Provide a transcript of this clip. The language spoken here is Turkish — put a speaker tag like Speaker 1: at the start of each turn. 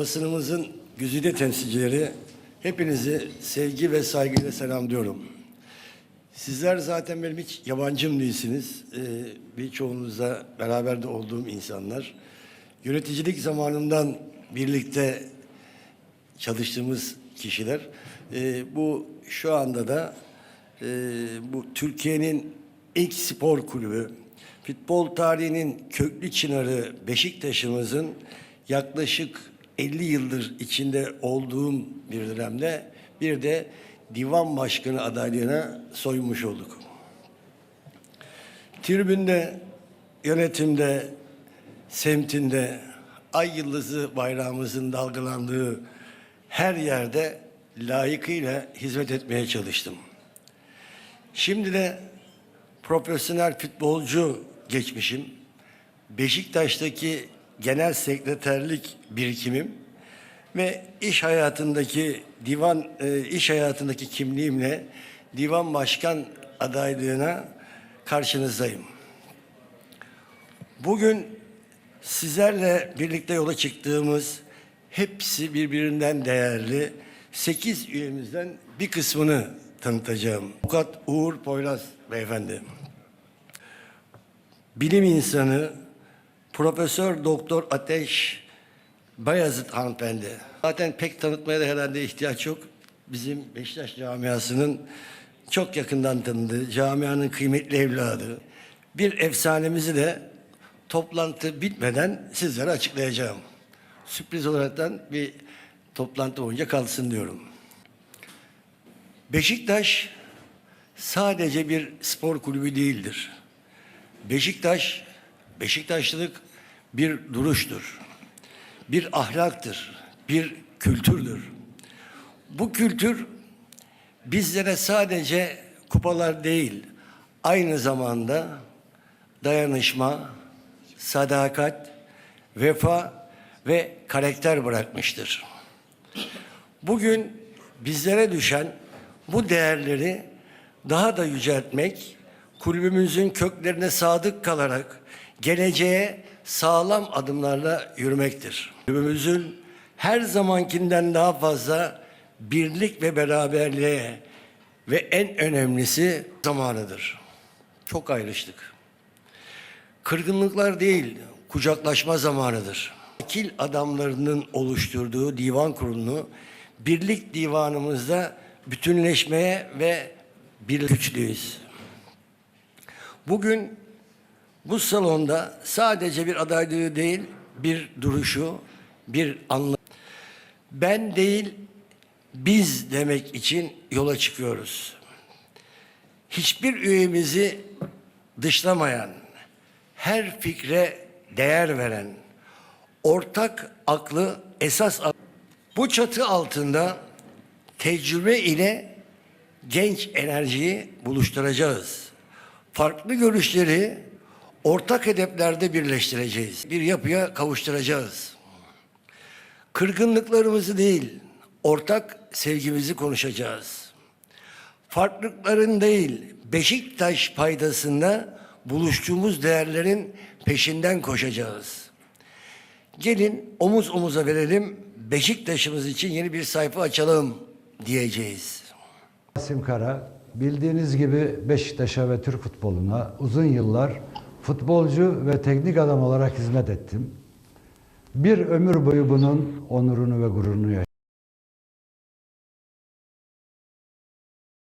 Speaker 1: Basınımızın güzide temsilcileri hepinizi sevgi ve saygıyla selamlıyorum. Sizler zaten benim hiç yabancım değilsiniz. Ee, birçoğunuzla beraber de olduğum insanlar. Yöneticilik zamanından birlikte çalıştığımız kişiler. Ee, bu şu anda da e, bu Türkiye'nin ilk spor kulübü, futbol tarihinin köklü çınarı Beşiktaş'ımızın yaklaşık 50 yıldır içinde olduğum bir dönemde bir de divan başkanı adaylığına soymuş olduk. Tribünde, yönetimde, semtinde ay yıldızı bayrağımızın dalgalandığı her yerde layıkıyla hizmet etmeye çalıştım. Şimdi de profesyonel futbolcu geçmişim, Beşiktaş'taki genel sekreterlik birikimim ve iş hayatındaki divan e, iş hayatındaki kimliğimle divan başkan adaylığına karşınızdayım. Bugün sizlerle birlikte yola çıktığımız hepsi birbirinden değerli 8 üyemizden bir kısmını tanıtacağım. Avukat Uğur Poyraz beyefendi. Bilim insanı Profesör Doktor Ateş Bayazıt hanımefendi. Zaten pek tanıtmaya da herhalde ihtiyaç yok. Bizim Beşiktaş camiasının çok yakından tanıdığı, camianın kıymetli evladı. Bir efsanemizi de toplantı bitmeden sizlere açıklayacağım. Sürpriz olaraktan bir toplantı boyunca kalsın diyorum. Beşiktaş sadece bir spor kulübü değildir. Beşiktaş, Beşiktaşlılık bir duruştur. Bir ahlaktır, bir kültürdür. Bu kültür bizlere sadece kupalar değil, aynı zamanda dayanışma, sadakat, vefa ve karakter bırakmıştır. Bugün bizlere düşen bu değerleri daha da yüceltmek, kulübümüzün köklerine sadık kalarak geleceğe sağlam adımlarla yürümektir. Kulübümüzün her zamankinden daha fazla birlik ve beraberliğe ve en önemlisi zamanıdır. Çok ayrıştık. Kırgınlıklar değil, kucaklaşma zamanıdır. Akil adamlarının oluşturduğu divan kurulunu birlik divanımızda bütünleşmeye ve bir güçlüyüz. Bugün bu salonda sadece bir adaylığı değil, bir duruşu, bir anlam. Ben değil, biz demek için yola çıkıyoruz. Hiçbir üyemizi dışlamayan, her fikre değer veren, ortak aklı esas al- bu çatı altında tecrübe ile genç enerjiyi buluşturacağız. Farklı görüşleri ortak hedeflerde birleştireceğiz. Bir yapıya kavuşturacağız. Kırgınlıklarımızı değil, ortak sevgimizi konuşacağız. Farklılıkların değil, Beşiktaş paydasında buluştuğumuz değerlerin peşinden koşacağız. Gelin omuz omuza verelim, Beşiktaş'ımız için yeni bir sayfa açalım diyeceğiz.
Speaker 2: Rasim Kara, bildiğiniz gibi Beşiktaş'a ve Türk futboluna uzun yıllar futbolcu ve teknik adam olarak hizmet ettim. Bir ömür boyu bunun onurunu ve gururunu yaşadım.